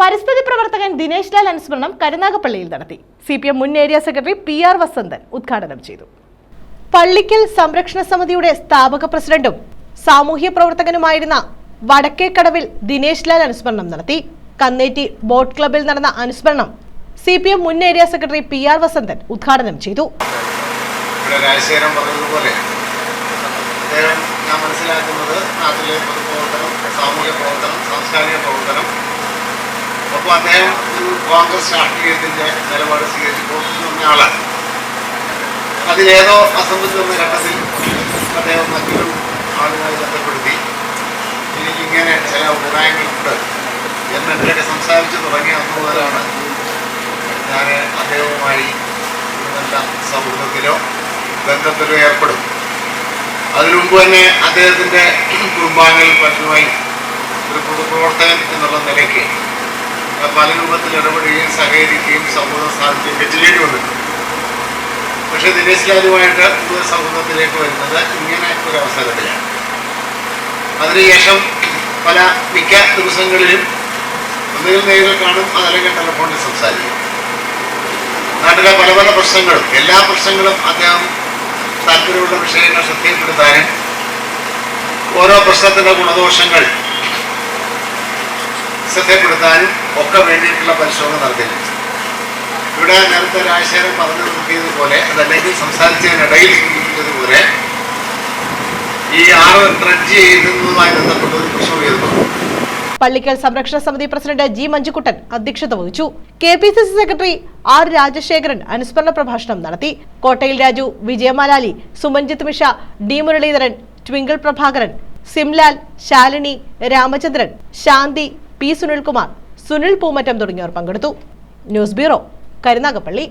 പരിസ്ഥിതി പ്രവർത്തകൻ ദിനേശ് ലാൽ അനുസ്മരണം കരുനാഗപ്പള്ളിയിൽ നടത്തി. സി പി എം മുൻ area secretary P R Vasanthan ഉദ്ഘാടനം ചെയ്തു. പള്ളിക്കൽ സംരക്ഷണ സമിതിയുടെ സ്ഥാപക പ്രസിഡന്റും സാമൂഹ്യ പ്രവർത്തകനുമായിരുന്ന വടക്കേക്കടവിൽ ദിനേശ് ലാൽ അനുസ്മരണം നടത്തി. കന്നേറ്റി ബോട്ട് ക്ലബിൽ നടന്ന അനുസ്മരണം സി പി എം മുൻ area secretary P R Vasanthan ഉദ്ഘാടനം ചെയ്തു. ഞാൻ മനസ്സിലാക്കുന്നത് നാട്ടിലെ പൊതുപ്രവർത്തനം സാമൂഹ്യ പ്രവർത്തനം സാംസ്കാരിക പ്രവർത്തനം ഒപ്പം അദ്ദേഹം കോൺഗ്രസ് രാഷ്ട്രീയത്തിന്റെ നിലപാട് സ്വീകരിച്ച് പോകുന്ന വന്ന ആളാണ് അതിലേതോ അസംബന്ധി എന്ന ഘട്ടത്തിൽ അദ്ദേഹം മറ്റൊരു ആളുമായി ബന്ധപ്പെടുത്തി എനിക്കിങ്ങനെ ചില അഭിപ്രായങ്ങളുണ്ട് എന്ന് ഇവരൊക്കെ സംസാരിച്ച് തുടങ്ങിയ അന്ന് മുതലാണ് ഞാൻ അദ്ദേഹവുമായി നല്ല സൗഹൃദത്തിലോ ബന്ധത്തിലോ ഏർപ്പെടും. അതിനു മുമ്പ് തന്നെ അദ്ദേഹത്തിന്റെ കുടുംബാംഗങ്ങളിൽ പലരുമായി ഒരു പൊതുപ്രവർത്തകൻ എന്നുള്ള നിലയ്ക്ക് പല രൂപത്തിൽ ഇടപെടുകയും സഹകരിക്കുകയും സൗഹൃദം സ്ഥാപിക്കുകയൊക്കെ ചെയ്യേണ്ടി വന്നിട്ടുണ്ട്. പക്ഷേ ദിനേശ് ലാലുമായിട്ട് പുതിയ സൗഹൃദത്തിലേക്ക് വരുന്നത് ഇങ്ങനെ ഒരു അവസരത്തിലാണ്. അതിനുശേഷം പല മിക്ക ദിവസങ്ങളിലും ഒന്നുകിൽ നേരിൽ കാണും അതല്ലെങ്കിൽ ടെലഫോണിൽ സംസാരിക്കും. നാട്ടിലെ പല പല പ്രശ്നങ്ങളും എല്ലാ പ്രശ്നങ്ങളും അദ്ദേഹം താല്പര്യമുള്ള വിഷയങ്ങൾ ശ്രദ്ധയിൽപ്പെടുത്താനും ഓരോ പ്രശ്നത്തിന്റെ ഗുണദോഷങ്ങൾ ശ്രദ്ധപ്പെടുത്താനും ഒക്കെ വേണ്ടിയിട്ടുള്ള പരിശോധന നടത്തില്ല ഇവിടെ നേരത്തെ രാജശേഖരൻ പറഞ്ഞു നോക്കിയതുപോലെ അതല്ലെങ്കിൽ സംസാരിച്ചതിനിടയിൽ സൂചിപ്പിച്ചതുപോലെ ഈ ആറ് ഡ്രഡ്ജ് ചെയ്യുന്നതുമായി ബന്ധപ്പെട്ട ഒരു പ്രശ്നം ഉയർന്നു. പള്ളിക്കൽ സംരക്ഷണ സമിതി പ്രസിഡന്റ് ജി മഞ്ജുക്കുട്ടൻ അധ്യക്ഷത വഹിച്ചു. K P C C secretary R Rajasekharan അനുസ്മരണ പ്രഭാഷണം നടത്തി. Kottayil Raju വിജയമാലാലി Sumanjith Misha D Muraleedharan Twinkle Prabhakaran Simlal Shalini Ramachandran Shanthi P Sunilkumar Sunil Poomattam തുടങ്ങിയവർ പങ്കെടുത്തു. News bureau Karunagappally.